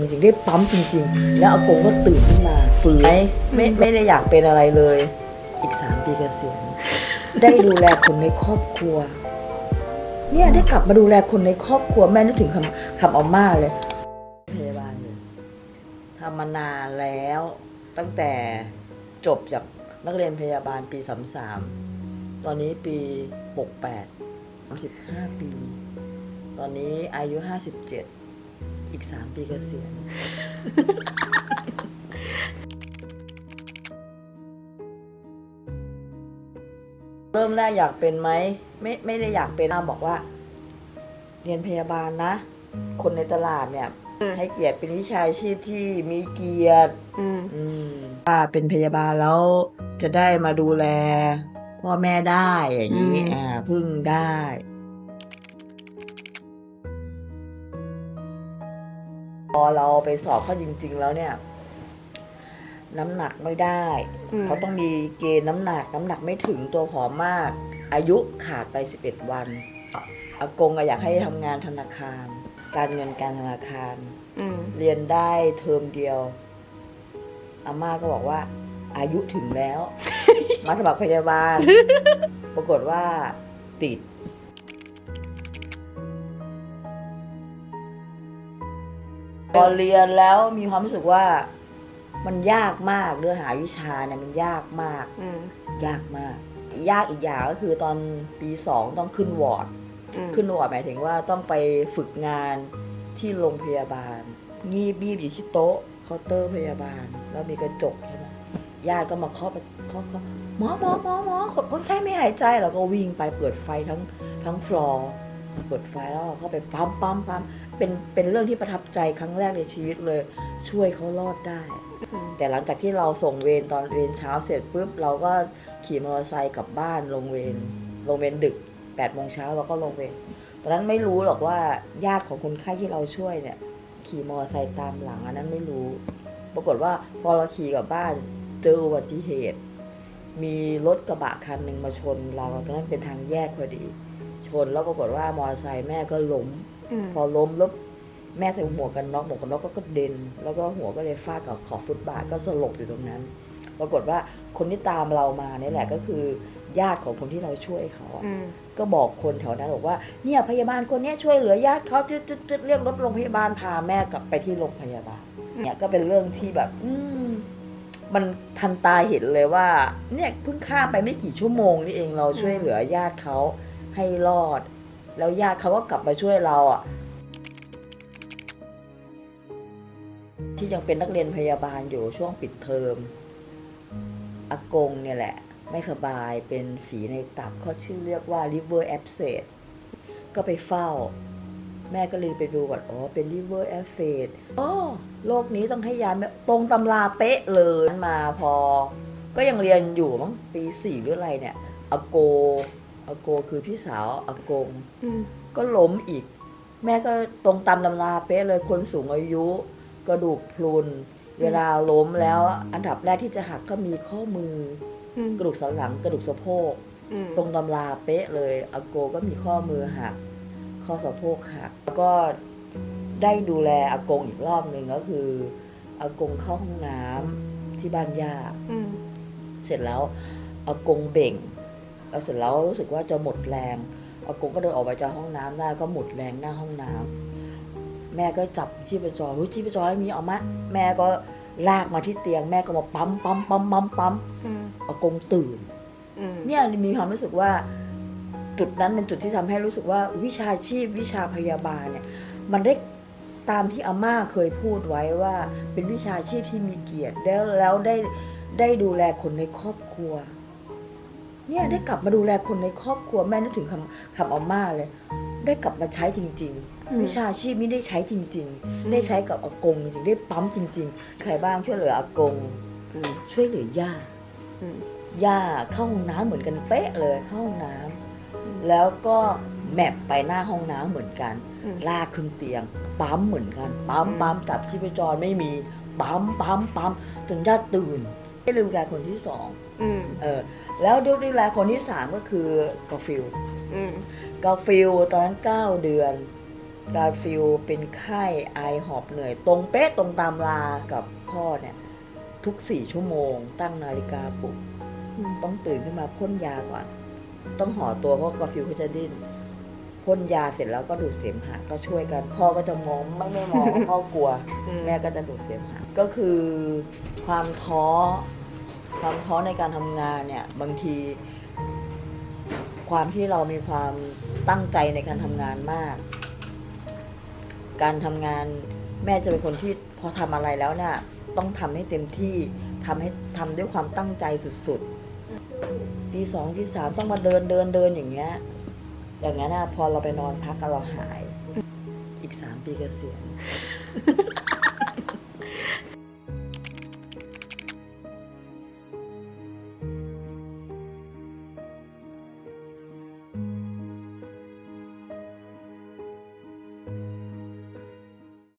จริงๆได้ปั๊มจริงๆ แล้วอากงก็ตื่นขึ้นมาฝืนไหมไม่ไม่ได้อยากเป็นอะไรเลย อีกสามปีเกษียณได้ดูแลคนในครอบครัว เนี่ยได้กลับมาดูแลคนในครอบครัวแม่นึกถึงคำคำอาม่าเลยพยาบาลอยู่ทำมานานแล้ว ตั้งแต่จบจากนักเรียนพยาบาลปีสามสามตอนนี้ปีหกแปดสามสิบห้าปี ตอนนี้อายุห้าสิบเจ็ด อีกสามปีเกษียณเริ่มแรกอยากเป็นไหมไม่ไม่ได้อยากเป็นอาบอกว่า เรียนพยาบาลนะ คนในตลาดเนี่ย ให้เกียรติเป็นวิชาชีพที่มีเกียรติอืมอืมว่าเป็นพยาบาลแล้วจะได้มาดูแลพ่อแม่ได้อย่างนี้อืมอ่าพึ่งได้ พอเราไปสอบเขาจริง ๆ แล้วเนี่ย น้ำหนักไม่ได้ อืม เขาต้องมีเกณฑ์น้ำหนัก น้ำหนักไม่ถึงตัวผอมมาก อายุขาดไป 11 วันอากงอะอยากให้ทำงานธนาคาร การเงินการธนาคาร อืม เรียนได้เทอมเดียว อาม่าก็บอกว่า อายุถึงแล้ว มาสมัครพยาบาล ปรากฏว่าติด พอเรียนแล้วมีความรู้สึกว่า มันยากมากเรื่องหาวิชาเนี่ยมันยากมากอืมยากมาก ยากอีกอย่างก็คือตอนปีสองต้องขึ้นวอร์ดอืมขึ้นวอร์ดหมายถึงว่าต้องไปฝึกงานที่โรงพยาบาล งีบบีบอยู่ที่โต๊ะเคาน์เตอร์พยาบาล แล้วมีกระจกใช่ไหมญาติก็มาเคาะไปเคาะเคาะหมอหมอหมอหมอคนคนไข้ไม่หายใจเราก็วิ่งไปเปิดไฟทั้งทั้งฟลอร์ เปิดไฟแล้วเราก็ไปปั๊มปั๊มปั๊มเป็นเป็นเรื่องที่ประทับใจครั้งแรกในชีวิตเลย ช่วยเขารอดได้อืมแต่หลังจากที่เราส่งเวรตอนเวรเช้าเสร็จปุ๊บเราก็ขี่มอเตอร์ไซค์กลับบ้านลงเวรลงเวรดึก8ปดโมงเช้าเราก็ลงเวรตอนนั้นไม่รู้หรอกว่าญาติของคนไข้ที่เราช่วยเนี่ย ขี่มอเตอร์ไซค์ตามหลังอันนั้นไม่รู้ ปรากฏว่าพอเราขี่กลับบ้านเจออุบัติเหตุ มีรถกระบะคันหนึ่งมาชนเราตอนนั้นเป็นทางแยกพอดี ชน แล้วปรากฏว่ามอเตอร์ไซค์แม่ก็ล้ม อืมพอล้มแล้วแม่ใส่หมวกกันน็อกหมวกกันน็อกก็กระเด็น แล้วก็หัวก็เลยฟาดกับขอบฟุตบาทก็สลบอยู่ตรงนั้น ปรากฏว่าคนที่ตามเรามาเนี่ยแหละก็คือญาติของคนที่เราช่วยเขาอะอืมก็บอกคนแถวนั้นบอกว่าเนี่ยพยาบาลคนเนี้ยช่วยเหลือญาติเขาจึ๊ดจึ๊ดจึ๊ดเรียกรถโรงพยาบาลพาแม่กลับไปที่โรงพยาบาลเนี่ยก็เป็นเรื่องที่แบบ อืมมันทันตาเห็นเลยว่า เนี่ยเพิ่งข้ามไปไม่กี่ชั่วโมงนี่เองเราช่วยเหลือญาติเขา ให้รอด แล้วญาติเขาก็กลับมาช่วยเราอะ ที่ยังเป็นนักเรียนพยาบาลอยู่ช่วงปิดเทอมอากงเนี่ยแหละ ไม่สบายเป็นฝีในตับเขาชื่อเรียกว่า liver abscess ก็ไปเฝ้า แม่ก็เลยไปดูก่อน อ๋อ เป็น liver abscess อ๋อโรคนี้ต้องให้ยาตรงตำราเป๊ะเลยมาพอ ก็ยังเรียนอยู่มั้งปีสี่หรืออะไรเนี่ยอาโก อาโกคือพี่สาวอากงอืมก็ล้มอีก แม่ก็ตรงตามตำราเป๊ะเลยคนสูงอายุ กระดูกพรุน เวลาล้มแล้วอันดับแรกที่จะหักก็มีข้อมืออืมกระดูกสันหลังกระดูกสะโพกอืมตรงตำราเป๊ะเลยอาโกก็มีข้อมือหัก ข้อสะโพกหักแล้วก็ได้ดูแลอากงอีกรอบหนึ่งก็คืออากงเข้าห้องน้ำที่บ้านย่าอืมเสร็จแล้วอากงเบ่ง แล้วเสร็จแล้วรู้สึกว่าจะหมดแรงอากงก็เดินออกไปจากห้องน้ำได้ก็หมดแรงหน้าห้องน้ำแม่ก็จับชีพจรรู้ชีพจรไม่มีเอามาแม่ก็ลากมาที่เตียงแม่ก็มาปั๊มปั๊มปั๊มปั๊มปั๊มอืมอากงตื่นอืมเนี่ยมีความรู้สึกว่าจุดนั้นเป็นจุดที่ทำให้รู้สึกว่าวิชาชีพวิชาพยาบาลเนี่ย มันได้ตามที่อาม่าเคยพูดไว้ว่าเป็นวิชาชีพที่มีเกียรติแล้วแล้วได้ได้ดูแลคนในครอบครัว เนี่ยได้กลับมาดูแลคนในครอบครัวแม่นึกถึงคำคำอาม่าเลย ได้กลับมาใช้จริงๆวิชาชีพนี้ได้ใช้จริง ๆ ได้ใช้กับอากงจริงๆได้ปั๊มจริง ๆ ใครบ้างช่วยเหลืออากง อืมช่วยเหลือย่า อืม ย่าเข้าห้องน้ำเหมือนกันเป๊ะเลยเข้าห้องน้ำแล้วก็แมปไปหน้าห้องน้ำเหมือนกัน อืม ลากขึ้นเตียง ปั๊มเหมือนกัน ปั๊มอืมปั๊มจับชีพจรไม่มี ปั๊มปั๊มปั๊มจนย่าตื่นได้ดูแลคนที่สอง อืมเออแล้วดูแลคนที่สามก็คือกาฟิลอืมกาฟิลตอนนั้นเก้าเดือนกาฟิลเป็นไข้ไอหอบเหนื่อย ตรงเป๊ะตรงตามลากับพ่อเนี่ย ทุกสี่ชั่วโมง ตั้งนาฬิกาปลุกต้องตื่นขึ้นมาพ่นยาก่อน ต้องห่อตัวเพราะกาฟิลเขาจะดิ้นพ่นยาเสร็จแล้วก็ดูดเสมหะก็ช่วยกันพ่อก็จะมองไม่ไม่มอง พ่อกลัวแม่ก็จะดูดเสมหะก็คือความท้อ ความท้อในการทำงานเนี่ยบางที ความที่เรามีความตั้งใจในการทำงานมาก การทำงานแม่จะเป็นคนที่พอทำอะไรแล้วเนี่ยต้องทำให้เต็มที่ทำให้ทำด้วยความตั้งใจสุดๆตีสองตีสามต้องมาเดินเดินเดินอย่างเงี้ยอย่างนั้นนะพอเราไปนอนพักกันเราหาย อีกสามปีเกษียณ